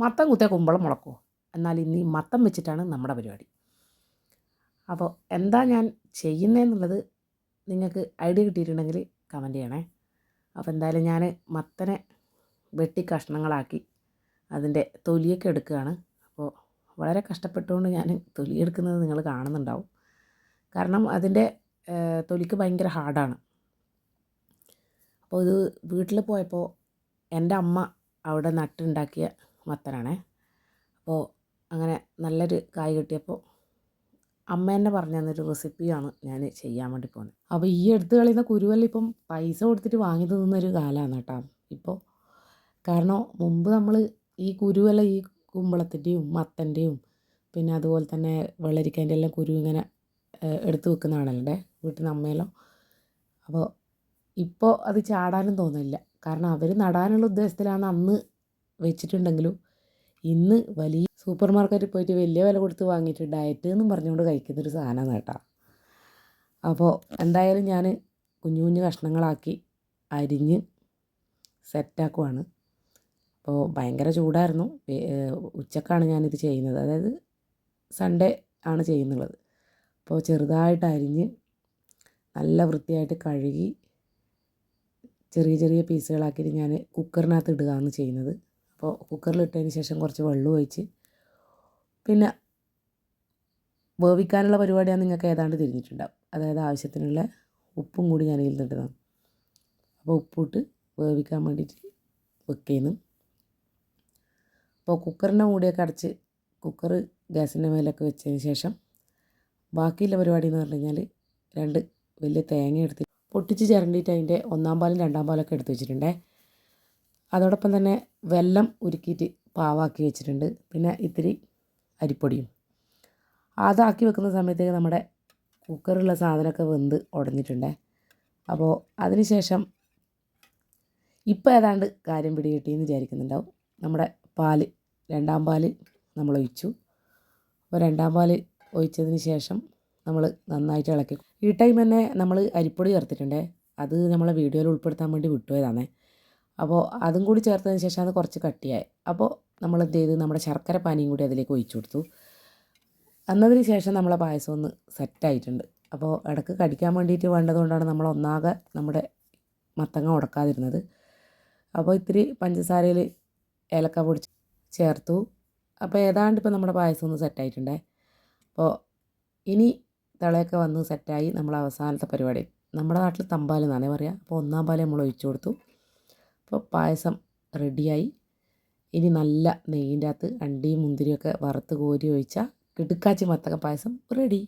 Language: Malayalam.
മത്തം കുത്തിയ കുമ്പളം മുളക്കുമോ എന്നാൽ ഇന്ന് ഈ മത്തം വെച്ചിട്ടാണ് നമ്മുടെ പരിപാടി. അപ്പോൾ എന്താ ഞാൻ ചെയ്യുന്നതെന്നുള്ളത് നിങ്ങൾക്ക് ഐഡിയ കിട്ടിയിട്ടുണ്ടെങ്കിൽ കമന്റ് ചെയ്യണേ. അപ്പോൾ എന്തായാലും ഞാൻ മത്തനെ വെട്ടി കഷ്ണങ്ങളാക്കി അതിന്റെ തൊലിയൊക്കെ എടുക്കുകയാണ്. അപ്പോൾ വളരെ കഷ്ടപ്പെട്ടുകൊണ്ട് ഞാൻ തൊലി എടുക്കുന്നത് നിങ്ങൾ കാണുന്നുണ്ടാവും. കാരണം അതിന്റെ തൊലിക്ക് ഭയങ്കര ഹാർഡാണ്. അപ്പോൾ ഇത് വീട്ടിൽ പോയപ്പോൾ എന്റെ അമ്മ അവിടെ നട്ടുണ്ടാക്കിയ മത്തനാണേ. അപ്പോൾ അങ്ങനെ നല്ലൊരു കായ് കിട്ടിയപ്പോൾ അമ്മ തന്നെ പറഞ്ഞു തന്നൊരു റെസിപ്പിയാണ് ഞാൻ ചെയ്യാൻ വേണ്ടി പോകുന്നത് അപ്പോൾ ഈ എടുത്ത് കളയുന്ന കുരുവല്ല ഇപ്പം പൈസ കൊടുത്തിട്ട് വാങ്ങി തിന്നുന്നൊരു കാലമാണ് കേട്ടോ. ഇപ്പോൾ കാരണം മുമ്പ് നമ്മൾ ഈ കുരുവല്ല ഈ കുമ്പളത്തിന്റെയും മത്തന്റെയും പിന്നെ അതുപോലെ തന്നെ വെള്ളരിക്കേന്റെ എല്ലാം കുരു ഇങ്ങനെ എടുത്ത് വെക്കുന്നതാണല്ലേ വീട്ടിൽ നിന്ന് അമ്മയെല്ലാം. അപ്പോൾ ഇപ്പോൾ അത് ചാടാനും തോന്നില്ല കാരണം അവർ നടാനുള്ള ഉദ്ദേശത്തിലാണ് അന്ന് വെച്ചിട്ടുണ്ടെങ്കിലും ഇന്ന് വലിയ സൂപ്പർ മാർക്കറ്റിൽ പോയിട്ട് വലിയ വില കൊടുത്ത് വാങ്ങിയിട്ട് ഡയറ്റ് എന്നും പറഞ്ഞുകൊണ്ട് കഴിക്കുന്നൊരു സാധനമാണ് കേട്ടോ. അപ്പോൾ എന്തായാലും ഞാൻ കുഞ്ഞു കുഞ്ഞു കഷ്ണങ്ങളാക്കി അരിഞ്ഞ് സെറ്റാക്കുവാണ് അപ്പോൾ ഭയങ്കര ചൂടായിരുന്നു. ഉച്ചക്കാണ് ഞാനിത് ചെയ്യുന്നത്. അതായത് സൺഡേ ആണ് ചെയ്യുന്നുള്ളത്. അപ്പോൾ ചെറുതായിട്ട് അരിഞ്ഞ് നല്ല വൃത്തിയായിട്ട് കഴുകി ചെറിയ ചെറിയ പീസുകളാക്കിയിട്ട് ഞാൻ കുക്കറിനകത്ത് ഇടുകയാണ് ചെയ്യുന്നത്. അപ്പോൾ കുക്കറിലിട്ടതിന് ശേഷം കുറച്ച് വെള്ളം ഒഴിച്ച് പിന്നെ വേവിക്കാനുള്ള പരിപാടിയാണ് നിങ്ങൾക്ക് ഏതാണ്ട് തിരിഞ്ഞിട്ടുണ്ടാവും. അതായത് ആവശ്യത്തിനുള്ള ഉപ്പും കൂടി ഞാൻ ഇതിൽ ഇട്ടതാണ് അപ്പോൾ ഉപ്പിട്ട് വേവിക്കാൻ വേണ്ടിയിട്ട് വെക്കുന്നു. അപ്പോൾ കുക്കറിന്റെ മൂടിയൊക്കെ അടച്ച് കുക്കർ ഗ്യാസിന്റെ മേലൊക്കെ വെച്ചതിന് ശേഷം ബാക്കിയുള്ള പരിപാടി എന്ന് പറഞ്ഞു കഴിഞ്ഞാൽ രണ്ട് വലിയ തേങ്ങ എടുത്ത് പൊട്ടിച്ച് ചിരണ്ടിയിട്ട് അതിന്റെ ഒന്നാം പാലും രണ്ടാം പാലൊക്കെ എടുത്ത് വെച്ചിട്ടുണ്ടേ. അതോടൊപ്പം തന്നെ വെല്ലം ഉരുക്കിയിട്ട് പാവാക്കി വെച്ചിട്ടുണ്ട്. പിന്നെ ഇത്തിരി അരിപ്പൊടിയും. അതാക്കി വെക്കുന്ന സമയത്തേക്ക് നമ്മുടെ കുക്കറിലുള്ള സാധനമൊക്കെ വെന്ത് ഉടഞ്ഞിട്ടുണ്ടേ. അപ്പോൾ അതിന് ശേഷം ഇപ്പോൾ ഏതാണ്ട് കാര്യം പിടികിട്ടിയെന്ന് വിചാരിക്കുന്നുണ്ടാവും. നമ്മുടെ പാൽ രണ്ടാം പാൽ നമ്മൾ ഒഴിച്ചു. അപ്പോൾ രണ്ടാം പാൽ ഒഴിച്ചതിന് ശേഷം നമ്മൾ നന്നായിട്ട് ഇളക്കി. ഈ ടൈം തന്നെ നമ്മൾ അരിപ്പൊടി ചേർത്തിട്ടുണ്ട്. അത് നമ്മളെ വീഡിയോയിൽ ഉൾപ്പെടുത്താൻ വേണ്ടി വിട്ടുപോയതാണേ. അപ്പോൾ അതും കൂടി ചേർത്തതിന് ശേഷം അത് കുറച്ച് കട്ടിയായി. അപ്പോൾ നമ്മൾ എന്ത് ചെയ്തു നമ്മുടെ ശർക്കര പാനിയും കൂടി അതിലേക്ക് ഒഴിച്ചു കൊടുത്തു. എന്നതിന് ശേഷം നമ്മളെ പായസം ഒന്ന് സെറ്റായിട്ടുണ്ട് അപ്പോൾ ഇടയ്ക്ക് കടിക്കാൻ വേണ്ടിയിട്ട് വേണ്ടതുകൊണ്ടാണ് നമ്മൾ ഒന്നാകെ നമ്മുടെ മത്തങ്ങ ഉടക്കാതിരുന്നത്. അപ്പോൾ ഇത്തിരി പഞ്ചസാരയിൽ ഏലക്ക പൊടിച്ച് ചേർത്തു. അപ്പോൾ ഏതാണ്ട് ഇപ്പോൾ നമ്മുടെ പായസം ഒന്ന് സെറ്റായിട്ടുണ്ടേ അപ്പോൾ ഇനി തിളയൊക്കെ വന്ന് സെറ്റായി നമ്മൾ അവസാനത്തെ പരിപാടി. നമ്മുടെ നാട്ടിൽ തമ്പാൽ എന്നാണേ പറയുക അപ്പോൾ ഒന്നാം പാൽ നമ്മൾ ഒഴിച്ചു കൊടുത്തു. അപ്പോൾ പായസം റെഡിയായി. ഇനി നല്ല നെയ്യിന്റെ അകത്ത് അണ്ടിയും മുന്തിരിയൊക്കെ വറുത്ത് കോരി ഒഴിച്ചാൽ കിടുക്കാച്ചി മത്തക്ക പായസം റെഡി.